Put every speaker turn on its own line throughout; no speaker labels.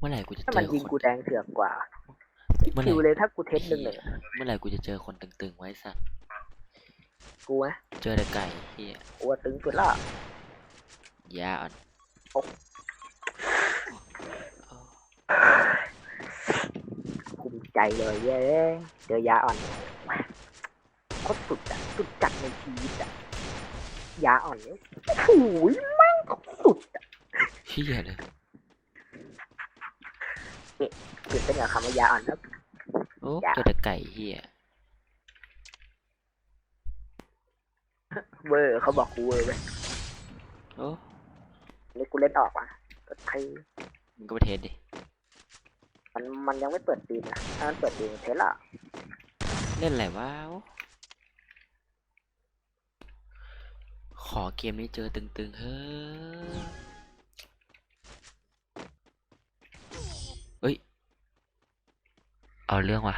เมื่อไหร่กูจะ
ถ้า
เจ
มัน
อ
ยิง
คน
กูแดงเถือกกว่า
เมื่อไห
คิ
ร่
วเลยถ้ากูเทสหนึ่งหนึ่ง
เมื่อไหร่กูจะเจอคนตึงๆไว้สัตว์
กูไหม
เจอแต่ไก่เฮีย
กูว่าตึงสุดละ
ยาอ่อน
โอ้ภูมิใจเลยเย้เจอยาอ่อนโคตรสุดอะสุดจัดในชีวิตอะยาอ่อนเนี่ยโอ้ยแมั่งสุดอะ
เฮียเลย
ตื่นเต้นกับคำว่ายาอ่อนครับ
โอ้
ยา
เจอแต่ไก่เฮีย
เวอร์เขาบอกกูเวอร์ไป
โอ้
นี่กูเล่นออกอะก็ใคร
มึงก็ไปเทสดิ
มันมันยังไม่เปิดตีนนะถ้ามันเปิดตีนเทสละ
เล่นอะไรวะโอ้ขอเกมนี้เจอตึงๆ เฮ้ย เอ้ย เอาเรื่องว่ะ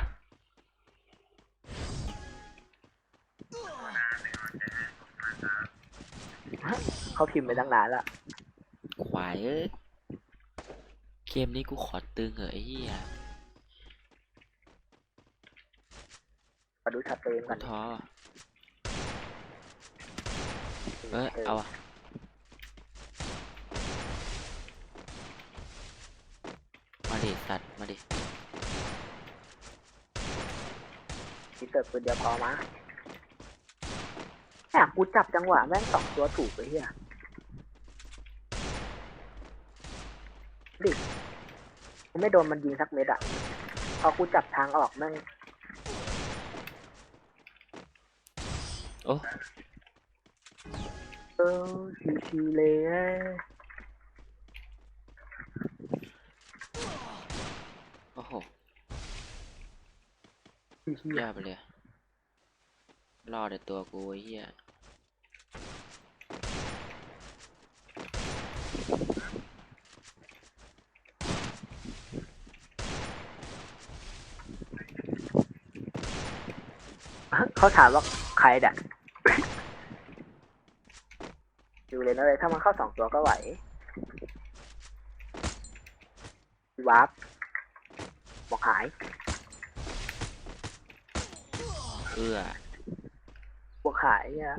เขาพิมพ์ไปตั้งนานละ
ควายเอ้ยเกมนี้กูขอตึงเหอะไอ้เหี้ย
มาดูชัดเจน
กู
ก่อน
ท้อว่ะเอ้ยเอาอะ มาดิสัตว์มาดิ
ที่เติร์ปืนเดียวพอมาเนี่ยกูจับจังหวะแม่งสองตัวถูกไปเฮียดิกูไม่โดนมันยิงสักเม็ดอะพอกูจับทางออกแม่ง
โอ้
เออชิวๆเลยเอ้ย
โอ้โห
ชิวๆ
ยากไปเลยอะรอแต่ตัวกูไอ้เหี้ย
เขาถามว่าใครด่ะอยู่เลยนะเลยถ้ามันเข้าสองตัวก็ไหววาร์ป บอกหาย
เอื้อ
บอกหายเนี่ย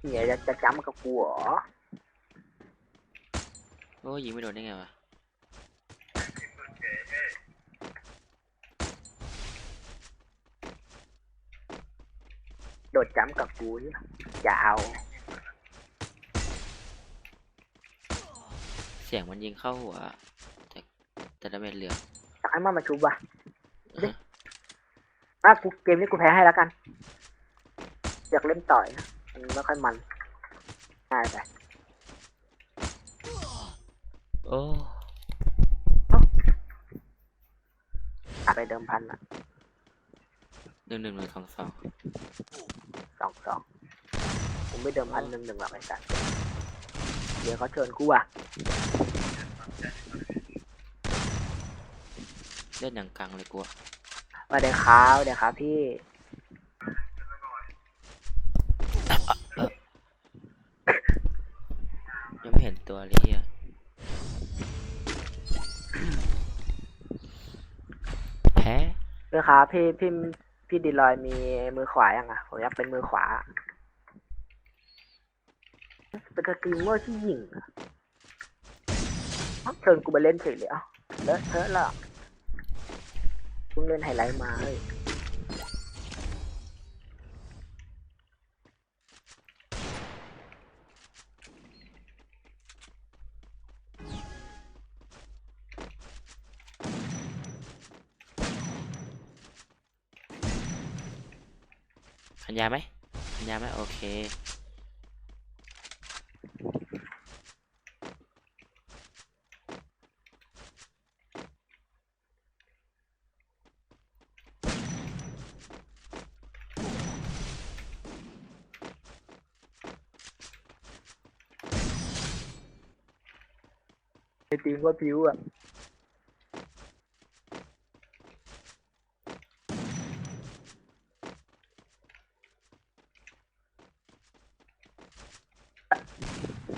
เนี่ยจะจะจำกับกูเหรอ
โอ้ยิงไม่โดนได้ไงวะ
โดดจำกับกูเนี่ยจะเอา
เสียงมันยิงเข้าหัวแต่แต่ดาเมจเหลือง
อยากให้มันมาชุบว่ะดิอะกูเกมนี้กูแพ้ให้แล้วกัน อยากเล่นต่อยนะมันไม่ค่อยมันง่ายไป
โอ้
อาไปเดิมพันอะ
หนึ่งหนึ่งหนึ่งสองสอง
สองสองผมไม่เดิมพันหนึ่งหนึ่งหรอกไอ้สัสเดี๋ยวเขาเชิญกูอะ
เล่นอย่างกังเลยกูอะ
มาเดี๋ยวครับเดี๋ยวครับพี่
ยังไม่เห็นตัวเลยเฮียแพ้
เดี๋ยวครับพี่พี่ พี่ดีลอยมีมือขวายังอะ ผมอยากเป็นมือขวาเป็นกระตีมเมอร์ที่ยิงเอ้าเชิญกูไปเล่นเฉยเลยอะเลอะเทอะละเพิ่งเล่นไฮไลท์มาเลย
พันยาไหมพันยาไหมโอเค
ไอตีมว่าพิวอะ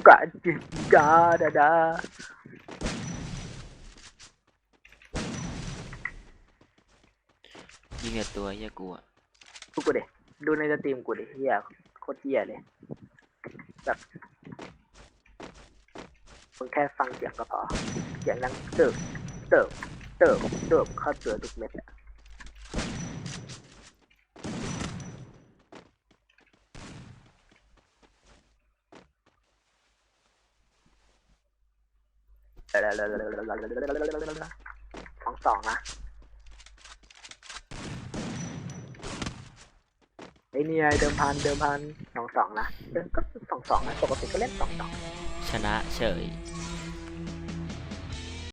กะจิกาดาดา
ยิงแต่ตัวเฮียกูอะ
ดูกูดิดูในสตรีมกูดิเฮียโคตรเฮียเลยแบบมึงแค่ฟังเสียงก็พอเสียงดังเติบเติบเติบเติบเข้าเสือทุกเม็ดอะ สองสองนะไอเนี่ยเดิมพันเดิมพันสองสองนะเดิมก็สองสองนะปกติก็เล่นสองสอง
ชนะเฉย